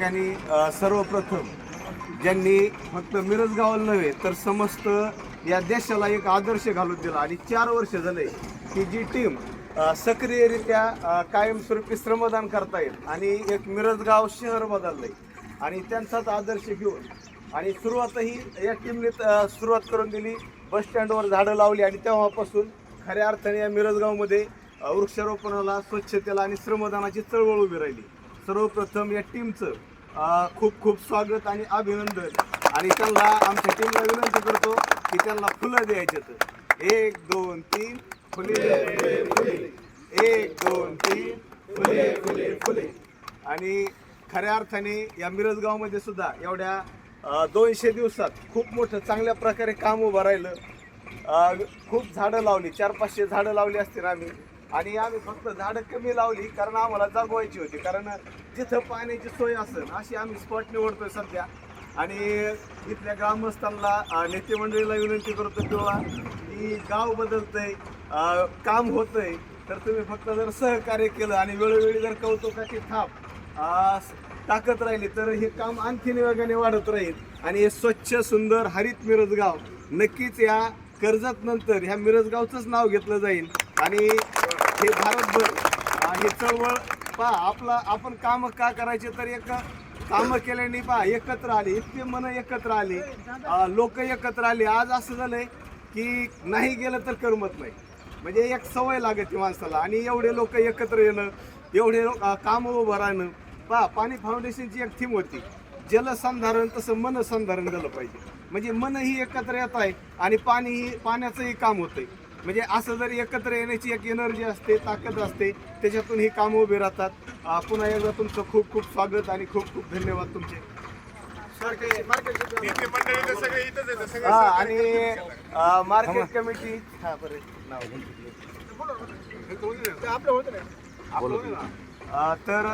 ठिकाणी सर्वप्रथम ज्यांनी फक्त मिरज गावाला नव्हे तर समस्त या देशाला एक आदर्श घालून दिला. आणि चार वर्ष झाले की जी टीम सक्रियरित्या कायमस्वरूपी श्रमदान करता येईल आणि एक मिरज गाव शहर आहे आणि त्यांचाच आदर्श घेऊन आणि सुरुवातही या टीमने सुरुवात करून दिली. बसस्टँडवर झाडं लावली आणि तेव्हापासून खऱ्या अर्थाने या मिरजगावमध्ये वृक्षारोपणाला स्वच्छतेला आणि श्रमदानाची चळवळ उभी राहिली. सर्वप्रथम या टीमचं खूप खूप स्वागत आणि अभिनंदन. आणि त्यांना आमच्या टीमला विनंती करतो की त्यांना फुलं द्यायचे एक दोन तीन फुले. फुले एक दोन तीन फुले फुले फुले. आणि खऱ्या अर्थाने या मिरजगावमध्ये सुद्धा एवढ्या दोनशे दिवसात खूप मोठं चांगल्या प्रकारे काम उभं राहिलं. खूप झाडं लावली. चार पाचशे झाडं लावली असतील आम्ही. आणि आम्ही फक्त झाडं कमी लावली कारण आम्हाला जगवायची होती. कारण जिथं पाण्याची सोय असेल अशी आम्ही स्पॉट निवडतोय सध्या. आणि इथल्या ग्रामस्थांना नेते मंडळीला विनंती करतो किंवा की गाव बदलतंय काम होतंय तर तुम्ही फक्त जर सहकार्य केलं आणि वेळोवेळी जर कौतुकाची थाप टाकत राहिली तर हे काम आणखीन वेगाने वाढत राहील. आणि हे स्वच्छ सुंदर हरित मिरजगाव नक्कीच या कर्जत नंतर ह्या मिरजगावचंच नाव घेतलं जाईल. आणि हे भारतभर हे चळवळ पहा आपला आपण काम का करायचे तर एक कामं केल्याने पहा एकत्र आले इतके मन एकत्र आले लोक एकत्र आले. आज असं झालंय की नाही गेलं तर करमत नाही. म्हणजे एक सवय लागते माणसाला आणि एवढे लोक एकत्र येणं एवढे कामं उभं राहणं. पहा पाणी फाउंडेशनची एक थीम होती. जलसंधारण तसं मन संधारण झालं पाहिजे. म्हणजे मनही एकत्र येत आहे आणि पाणीही पाण्याचंही काम होतंय. म्हणजे असं जर एकत्र येण्याची एक एनर्जी असते ताकद असते त्याच्यातून ही कामं उभी राहतात. पुन्हा एकदा तुमचं खूप खूप स्वागत आणि खूप खूप धन्यवाद तुमचे. हा आणि मार्केट कमिटी हा बरं. नाव अ, तर?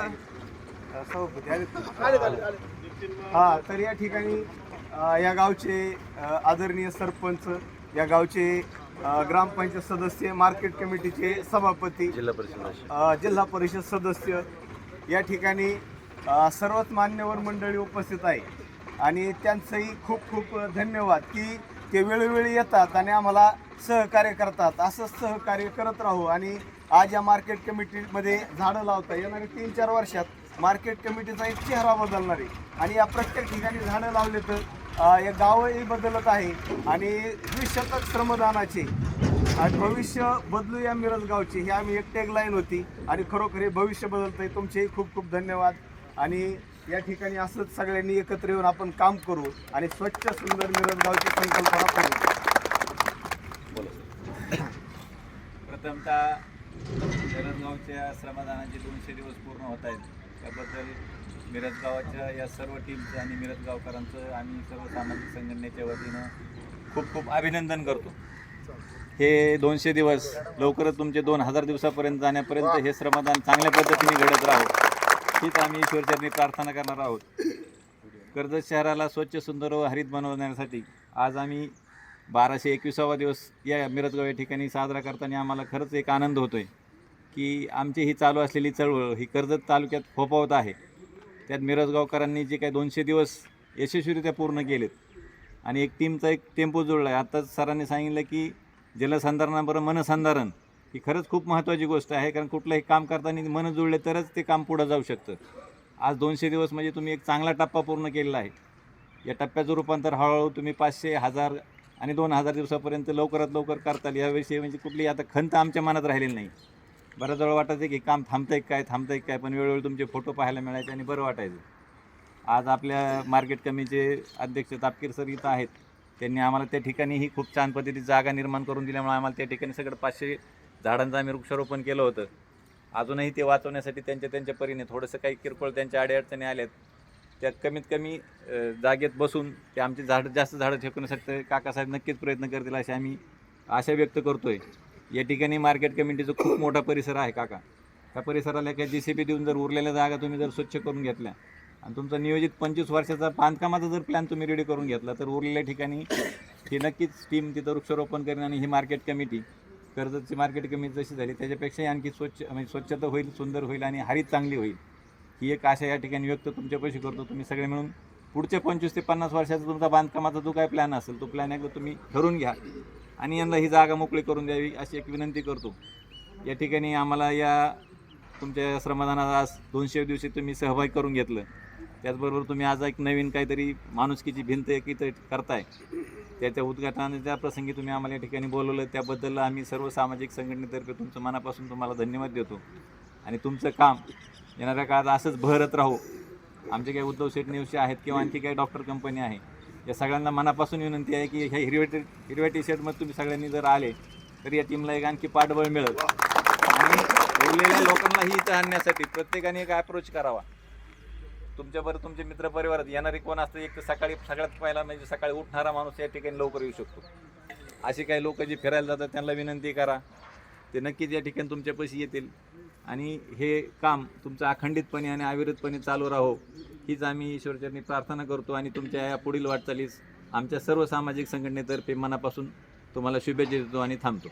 हा तर या ठिकाणी या गावचे आदरणीय सरपंच या गावचे ग्रामपंचायत सदस्य मार्केट कमिटीचे सभापती जिल्हा परिषद जिल्हा परिषद सदस्य. या ठिकाणी सर्वच मान्यवर मंडळी उपस्थित आहे. आणि त्यांचंही खूप खूप धन्यवाद की ते वेळोवेळी येतात आणि आम्हाला सहकार्य करतात. असंच सहकार्य करत राहू. आणि आज या मार्केट कमिटीमध्ये झाडं लावता येणाऱ्या तीन चार वर्षात मार्केट कमिटीचा एक चेहरा बदलणार आहे. आणि या प्रत्येक ठिकाणी झाडं लावले तर हे गावही बदलत आहे आणि द्विशतक श्रमदानाचे आणि भविष्य बदलू या मिरज ही आम्ही एक टॅगलाईन होती आणि खरोखर हे भविष्य बदलतंय. तुमचेही खूप खूप धन्यवाद. आणि या ठिकाणी असंच सगळ्यांनी एकत्र येऊन आपण काम करू आणि स्वच्छ सुंदर मिरज गावची संकल्पना करू. प्रथमतः मिरजगावच्या श्रमदानाचे दोनशे दिवस पूर्ण होत आहेत. त्याबद्दल मिरजगावाच्या या सर्व टीमचं आणि मिरजगावकरांचं आम्ही सर्व सामाजिक संघटनेच्या वतीनं खूप खूप अभिनंदन करतो. हे दोनशे दिवस लवकरच तुमचे दोन हजार दिवसापर्यंत जाण्यापर्यंत हे श्रमदान चांगल्या पद्धतीने घडत राहो. हीच आम्ही ईश्वरचरणी प्रार्थना करणार आहोत. कर्जत शहराला स्वच्छ सुंदर व हरित बनवण्यासाठी आज आम्ही बाराशे एकविसावा दिवस या मिरजगाव या ठिकाणी साजरा करताना आम्हाला खरंच एक आनंद होतो आहे की आमची ही चालू असलेली चळवळ ही कर्जत तालुक्यात फोफावत आहे. त्यात मिरजगावकरांनी जे काही दोनशे दिवस यशस्वीरित्या पूर्ण केलेत. आणि एक टीमचा एक टेम्पो जोडला आहे. आत्ताच सरांनी सांगितलं की जलसंधारणाबरोबर मनसंधारण ही खरंच खूप महत्त्वाची गोष्ट आहे. कारण कुठलंही काम करताना मन जुळले तरच ते काम पुढं जाऊ शकतं. आज दोनशे दिवस म्हणजे तुम्ही एक चांगला टप्पा पूर्ण केलेला आहे. या टप्प्याचं रूपांतर हळूहळू तुम्ही पाचशे हजार आणि दोन हजार दिवसापर्यंत लवकरात लवकर करताल. याविषयी म्हणजे कुठली आता खंत आमच्या मनात राहिलेली नाही. बऱ्याच वेळा वाटायचं की काम थांबतंय काय थांबतंय काय पण वेळोवेळी तुमचे फोटो पाहायला मिळायचे आणि बरं वाटायचं. आज आपल्या मार्केट कमीचे अध्यक्ष तापकीर सर इथं आहेत. त्यांनी आम्हाला त्या ठिकाणी ही खूप छान पद्धतीची जागा निर्माण करून दिल्यामुळे आम्हाला त्या ठिकाणी सगळं पाचशे झाडांचं आम्ही वृक्षारोपण केलं होतं. अजूनही ते वाचवण्यासाठी त्यांच्या त्यांच्या परीने थोडंसं काही किरकोळ त्यांच्या अडीअडचणी आल्यात. त्या कमीत कमी जागेत बसून ते आमची झाडं जास्त झाडं ठेकवण्यासाठी काकासाहेब नक्कीच प्रयत्न करतील अशी आम्ही आशा व्यक्त करतो आहे या ठिकाणी मार्केट कमिटीचा खूप मोठा परिसर आहे काका. त्या परिसराला काही जी सी बी देऊन जर उरलेल्या जागा तुम्ही जर स्वच्छ करून घेतल्या आणि तुमचा नियोजित पंचवीस वर्षाचा बांधकामाचा जर प्लॅन तुम्ही रेडी करून घेतला तर उरलेल्या ठिकाणी ही नक्कीच टीम तिथं वृक्षारोपण करेन आणि ही मार्केट कमिटी कर्जतची मार्केट कमिटी जशी झाली त्याच्यापेक्षाही आणखी स्वच्छ म्हणजे स्वच्छता होईल सुंदर होईल आणि हरित चांगली होईल. ही एक आशा या ठिकाणी व्यक्त तुमच्यापाशी करतो. तुम्ही सगळे मिळून पुढच्या पंचवीस ते पन्नास वर्षाचा तुमचा बांधकामाचा जो काय प्लॅन असेल तो प्लॅन एकदा तुम्ही ठरवून घ्या. आणि यांना ही जागा मोकळी करून द्यावी अशी एक विनंती करतो. या ठिकाणी आम्हाला या तुमच्या श्रमदानात आज दोनशे दिवशी तुम्ही सहभागी करून घेतलं. त्याचबरोबर तुम्ही आज एक नवीन काहीतरी माणुसकीची भिंत एक इथं करताय. त्याच्या उद्घाटनाच्या प्रसंगी तुम्ही आम्हाला या ठिकाणी बोलवलं. त्याबद्दल आम्ही सर्व सामाजिक संघटनेतर्फे तुमचं मनापासून तुम्हाला धन्यवाद देतो. आणि तुमचं काम येणाऱ्या काळात असंच बहरत राहू. आमचे काही उद्धव शेठ आहेत किंवा आणखी काही डॉक्टर कंपनी आहे. या सगळ्यांना मनापासून विनंती आहे की ह्या हिरव्या टी हिरव्या टी शर्टमध्ये तुम्ही सगळ्यांनी जर आले तर या टीमला एक आणखी पाठबळ मिळेल. आणि उरलेल्या लोकांनाही इथं आणण्यासाठी प्रत्येकाने एक अप्रोच करावा. तुमच्याबरोबर तुमचे मित्र परिवारात येणारे कोण असतं एक तर सकाळी सगळ्यात पहिला म्हणजे सकाळी उठणारा माणूस या ठिकाणी लवकर येऊ शकतो. असे काही लोक जे फिरायला जातात त्यांना विनंती करा. ते नक्कीच या ठिकाणी तुमच्यापाशी येतील. आणि हे काम तुमचं अखंडितपणे आणि अविरतपणे चालू राहो. हीच आम्ही ईश्वरचरणी प्रार्थना करतो आणि तुमच्या या पुढील वाटचालीस आमच्या सर्व सामाजिक संघटनेतर्फे मनापासून तुम्हाला शुभेच्छा देतो आणि थांबतो.